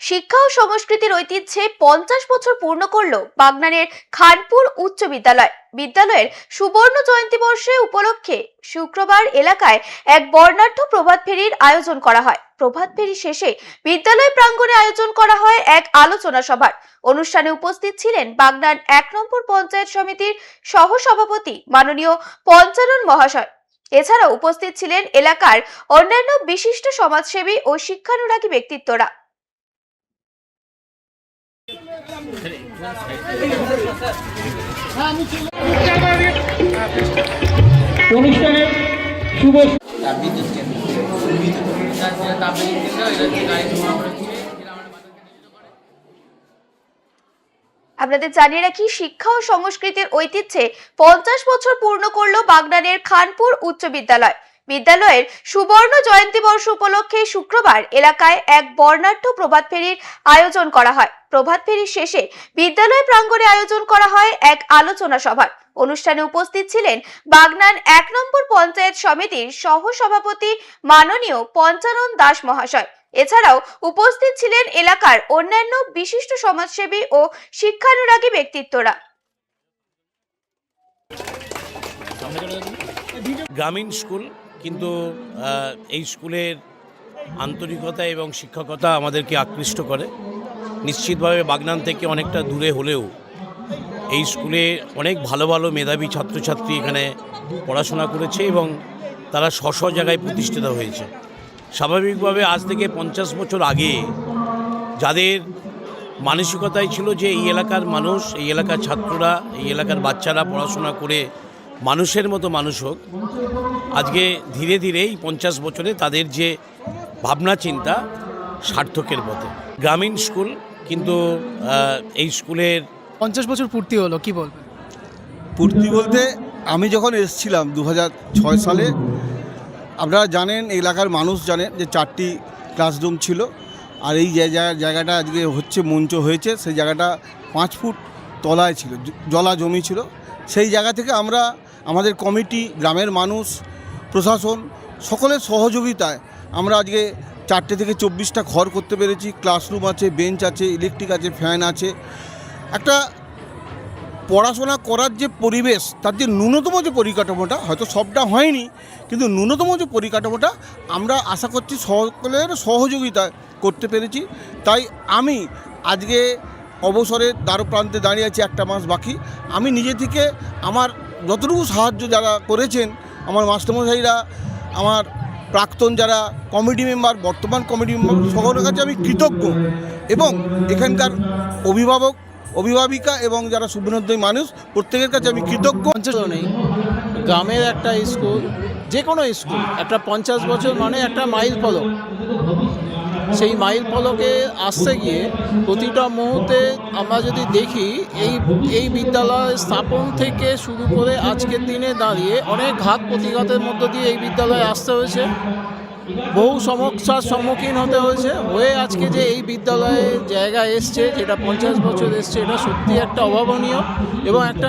শিক্ষা ও সংস্কৃতির ঐতিহ্যে পঞ্চাশ বছর পূর্ণ করল বাগনানের খানপুর উচ্চ বিদ্যালয়। বিদ্যালয়ের সুবর্ণ জয়ন্তী বর্ষে উপলক্ষে শুক্রবার এলাকায় এক বর্ণাঢ্য প্রভাত ফেরির আয়োজন করা হয়। প্রভাত ফেরি শেষে বিদ্যালয় প্রাঙ্গণে আয়োজন করা হয় এক আলোচনা সভার। অনুষ্ঠানে উপস্থিত ছিলেন বাগনান এক নম্বর পঞ্চায়েত সমিতির সহসভাপতি মাননীয় পঞ্চানন মহাশয়। এছাড়াও উপস্থিত ছিলেন এলাকার অন্যান্য বিশিষ্ট সমাজসেবী ও শিক্ষানুরাগী ব্যক্তিত্বরা। আপনাদের জানিয়ে রাখি, শিক্ষা ও সংস্কৃতির ঐতিহ্যে পঞ্চাশ বছর পূর্ণ করল বাগনানের খানপুর উচ্চ বিদ্যালয়। বিদ্যালয়ের সুবর্ণ জয়ন্তী বর্ষ উপলক্ষে শুক্রবার এলাকায় এক বর্ণাঢ্য প্রভাত ফেরির আয়োজন করা হয়। প্রভাত ফেরির শেষে বিদ্যালয় প্রাঙ্গণে আয়োজন করা হয় এক আলোচনা সভার অনুষ্ঠানে উপস্থিত ছিলেন বাগনান এক নম্বর পঞ্চায়েত সমিতির সহ সভাপতি মাননীয় পঞ্চানন দাস মহাশয়। এছাড়াও উপস্থিত ছিলেন এলাকার অন্যান্য বিশিষ্ট সমাজসেবী ও শিক্ষানুরাগী ব্যক্তিত্বরা। গ্রামীণ স্কুল কিন্তু এই স্কুলের আন্তরিকতা এবং শিক্ষকতা আমাদেরকে আকৃষ্ট করে। নিশ্চিতভাবে বাগনান থেকে অনেকটা দূরে হলেও এই স্কুলে অনেক ভালো ভালো মেধাবী ছাত্রছাত্রী এখানে পড়াশোনা করেছে এবং তারা স্ব জায়গায় প্রতিষ্ঠিত হয়েছে। স্বাভাবিকভাবে আজ থেকে পঞ্চাশ বছর আগে যাদের মানসিকতাই ছিল যে এই এলাকার মানুষ, এই এলাকার ছাত্ররা, এই এলাকার বাচ্চারা পড়াশোনা করে মানুষের মতো মানুষ হোক আজকে ধীরে ধীরে এই পঞ্চাশ বছরে তাদের যে ভাবনা চিন্তা সার্থকের পথে। গ্রামীণ স্কুল কিন্তু এই স্কুলের পঞ্চাশ বছর পূর্তি হলো কি বলবেন? পূর্তি বলতে আমি যখন এসেছিলাম দু ছয় সালে আপনারা জানেন এই এলাকার মানুষ জানেন যে চারটি ক্লাসরুম ছিল আর এই জায়গাটা আজকে হচ্ছে মঞ্চ হয়েছে সেই জায়গাটা পাঁচ ফুট তলায় ছিল জলা জমি ছিল। সেই জায়গা থেকে আমরা আমাদের কমিটি গ্রামের মানুষ প্রশাসন সকলের সহযোগিতায় আমরা আজকে চারটে থেকে চব্বিশটা ঘর করতে পেরেছি। ক্লাসরুম আছে, বেঞ্চ আছে, ইলেকট্রিক আছে, ফ্যান আছে। একটা পড়াশোনা করার যে পরিবেশ, তার যে ন্যূনতম যে পরিকাঠামোটা, হয়তো সবটা হয়নি, কিন্তু ন্যূনতম যে পরিকাঠামোটা আমরা আশা করছি সকলের সহযোগিতায় করতে পেরেছি। তাই আমি আজকে অবসরের দ্বার প্রান্তে দাঁড়িয়ে আছি, একটা মাস বাকি। আমি নিজে থেকে আমার যতটুকু সাহায্য যারা করেছেন আমার মাস্টারমশাইরা, আমার প্রাক্তন যারা কমিটি মেম্বার বর্তমান কমিটি মেম্বার সকলের কাছে আমি কৃতজ্ঞ। এবং এখানকার অভিভাবক, অভিভাবিকা এবং যারা সুবিনোদ্দয় মানুষ, প্রত্যেকের কাছে আমি কৃতজ্ঞ। নেই। গ্রামের একটা স্কুল যে কোনো স্কুল, একটা পঞ্চাশ বছর মানে একটা মাইল ফলক সেই মাইল ফলকে আসতে গিয়ে প্রতিটা মুহূর্তে আমরা যদি দেখি, এই এই বিদ্যালয় স্থাপন থেকে শুরু করে আজকের দিনে দাঁড়িয়ে অনেক ঘাত প্রতিঘাতের মধ্য দিয়ে এই বিদ্যালয়ে আসতে হয়েছে। বহু সমস্যার সম্মুখীন হতে হয়েছে। হয়ে আজকে যে এই বিদ্যালয়ে জায়গা এসছে, যেটা পঞ্চাশ বছর এসছে, এটা সত্যি একটা অভাবনীয় এবং একটা